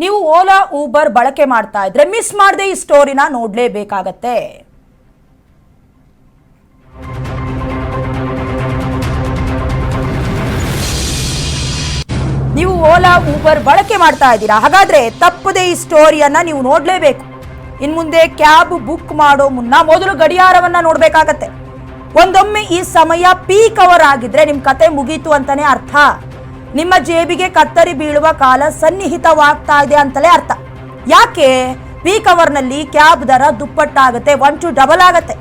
ನೀವು ಓಲಾ, ಊಬರ್ ಬಳಕೆ ಮಾಡ್ತಾ ಇದ್ರೆ ಮಿಸ್ ಮಾಡದೆ ಈ ಸ್ಟೋರಿನ ನೋಡಲೇಬೇಕಾಗತ್ತೆ. ನೀವು ಓಲಾ, ಊಬರ್ ಬಳಕೆ ಮಾಡ್ತಾ ಇದ್ದೀರಾ? ಹಾಗಾದ್ರೆ ತಪ್ಪದೆ ಈ ಸ್ಟೋರಿಯನ್ನ ನೀವು ನೋಡ್ಲೇಬೇಕು. ಇನ್ ಮುಂದೆ ಕ್ಯಾಬ್ ಬುಕ್ ಮಾಡೋ ಮುನ್ನ ಮೊದಲು ಗಡಿಯಾರವನ್ನ ನೋಡಬೇಕಾಗತ್ತೆ. ಒಂದೊಮ್ಮೆ ಈ ಸಮಯ ಪೀಕ್ ಅವರ್ ಆಗಿದ್ರೆ ನಿಮ್ ಕತೆ ಮುಗೀತು ಅಂತಾನೆ ಅರ್ಥ. ನಿಮ್ಮ ಜೇಬಿಗೆ ಕತ್ತರಿ ಬೀಳುವ ಕಾಲ ಸನ್ನಿಹಿತವಾಗ್ತಾ ಇದೆ ಅಂತಲೇ ಅರ್ಥ. ಯಾಕೆ? ಪೀಕ್ ಅವರ್ನಲ್ಲಿ ಕ್ಯಾಬ್ ದರ ದುಪ್ಪಟ್ಟಾಗುತ್ತೆ, ಒನ್ ಟು ಡಬಲ್ ಆಗತ್ತೆ.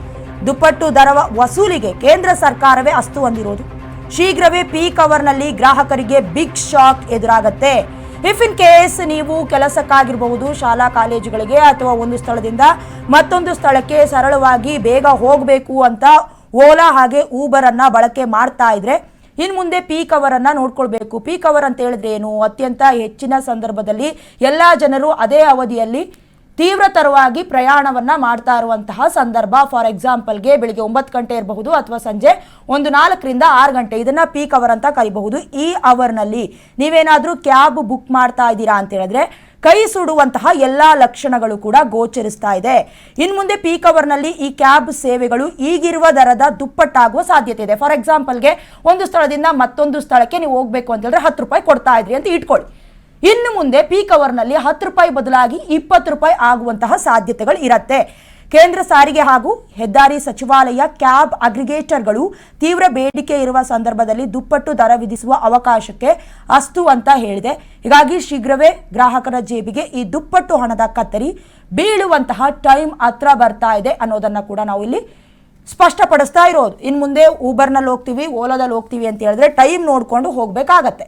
ದುಪ್ಪಟ್ಟು ದರ ವಸೂಲಿಗೆ ಕೇಂದ್ರ ಸರ್ಕಾರವೇ ಅಸ್ತು ಹೊಂದಿರೋದು ಶೀಘ್ರವೇ ಪೀಕ್ ಅವರ್ನಲ್ಲಿ ಗ್ರಾಹಕರಿಗೆ ಬಿಗ್ ಶಾಕ್ ಎದುರಾಗತ್ತೆ. ಇಫ್ ಇನ್ ಕೇಸ್ ನೀವು ಕೆಲಸಕ್ಕಾಗಿರಬಹುದು, ಶಾಲಾ ಕಾಲೇಜುಗಳಿಗೆ ಅಥವಾ ಒಂದು ಸ್ಥಳದಿಂದ ಮತ್ತೊಂದು ಸ್ಥಳಕ್ಕೆ ಸರಳವಾಗಿ ಬೇಗ ಹೋಗಬೇಕು ಅಂತ ಓಲಾ ಹಾಗೆ ಊಬರನ್ನು ಬಳಕೆ ಮಾಡ್ತಾ ಇದ್ರೆ ಇನ್ನು ಮುಂದೆ ಪೀಕ್ ಅವರನ್ನು ನೋಡ್ಕೊಳ್ಬೇಕು. ಪೀಕ್ ಅವರ್ ಅಂತ ಹೇಳಿದ್ರೆ ಏನು? ಅತ್ಯಂತ ಹೆಚ್ಚಿನ ಸಂದರ್ಭದಲ್ಲಿ ಎಲ್ಲ ಜನರು ಅದೇ ಅವಧಿಯಲ್ಲಿ ತೀವ್ರತರವಾಗಿ ಪ್ರಯಾಣವನ್ನ ಮಾಡ್ತಾ ಇರುವಂತಹ ಸಂದರ್ಭ. ಫಾರ್ ಎಕ್ಸಾಂಪಲ್ಗೆ ಬೆಳಿಗ್ಗೆ ಒಂಬತ್ತು ಗಂಟೆ ಇರಬಹುದು ಅಥವಾ ಸಂಜೆ ಒಂದು ನಾಲ್ಕರಿಂದ ಆರು ಗಂಟೆ. ಇದನ್ನ ಪೀಕ್ ಅವರ್ ಅಂತ ಕರಿಬಹುದು. ಈ ಅವರ್ನಲ್ಲಿ ನೀವೇನಾದರೂ ಕ್ಯಾಬ್ ಬುಕ್ ಮಾಡ್ತಾ ಇದ್ದೀರಾ ಅಂತ ಹೇಳಿದ್ರೆ ಕೈ ಸುಡುವಂತಹ ಎಲ್ಲಾ ಲಕ್ಷಣಗಳು ಕೂಡ ಗೋಚರಿಸ್ತಾ ಇದೆ. ಇನ್ನು ಮುಂದೆ ಪೀಕ್ ಅವರ್ನಲ್ಲಿ ಈ ಕ್ಯಾಬ್ ಸೇವೆಗಳು ಈಗಿರುವ ದರದ ದುಪ್ಪಟ್ಟಾಗುವ ಸಾಧ್ಯತೆ ಇದೆ. ಫಾರ್ ಎಕ್ಸಾಂಪಲ್ಗೆ ಒಂದು ಸ್ಥಳದಿಂದ ಮತ್ತೊಂದು ಸ್ಥಳಕ್ಕೆ ನೀವು ಹೋಗ್ಬೇಕು ಅಂತ ಹೇಳಿದ್ರೆ ಹತ್ತು ರೂಪಾಯಿ ಕೊಡ್ತಾ ಇದ್ರಿ ಅಂತ ಇಟ್ಕೊಳ್ಳಿ. ಇನ್ನು ಮುಂದೆ ಪೀಕ್ ಅವರ್ನಲ್ಲಿ ಹತ್ತು ರೂಪಾಯಿ ಬದಲಾಗಿ ಇಪ್ಪತ್ತು ರೂಪಾಯಿ ಆಗುವಂತಹ ಸಾಧ್ಯತೆಗಳು ಇರತ್ತೆ. ಕೇಂದ್ರ ಸಾರಿಗೆ ಹಾಗೂ ಹೆದ್ದಾರಿ ಸಚಿವಾಲಯ ಕ್ಯಾಬ್ ಅಗ್ರಿಗೇಟರ್ಗಳು ತೀವ್ರ ಬೇಡಿಕೆ ಇರುವ ಸಂದರ್ಭದಲ್ಲಿ ದುಪ್ಪಟ್ಟು ದರ ವಿಧಿಸುವ ಅವಕಾಶಕ್ಕೆ ಅಸ್ತು ಅಂತ ಹೇಳಿದೆ. ಹೀಗಾಗಿ ಶೀಘ್ರವೇ ಗ್ರಾಹಕರ ಜೇಬಿಗೆ ಈ ದುಪ್ಪಟ್ಟು ಹಣದ ಕತ್ತರಿ ಬೀಳುವಂತಹ ಟೈಮ್ ಹತ್ರ ಬರ್ತಾ ಇದೆ ಅನ್ನೋದನ್ನ ಕೂಡ ನಾವು ಇಲ್ಲಿ ಸ್ಪಷ್ಟಪಡಿಸ್ತಾ ಇರೋದು. ಇನ್ನು ಮುಂದೆ ಊಬರ್ನಲ್ಲಿ ಹೋಗ್ತೀವಿ ಓಲಾದಲ್ಲಿ ಹೋಗ್ತೀವಿ ಅಂತ ಹೇಳಿದ್ರೆ ಟೈಮ್ ನೋಡಿಕೊಂಡು ಹೋಗಬೇಕಾಗತ್ತೆ.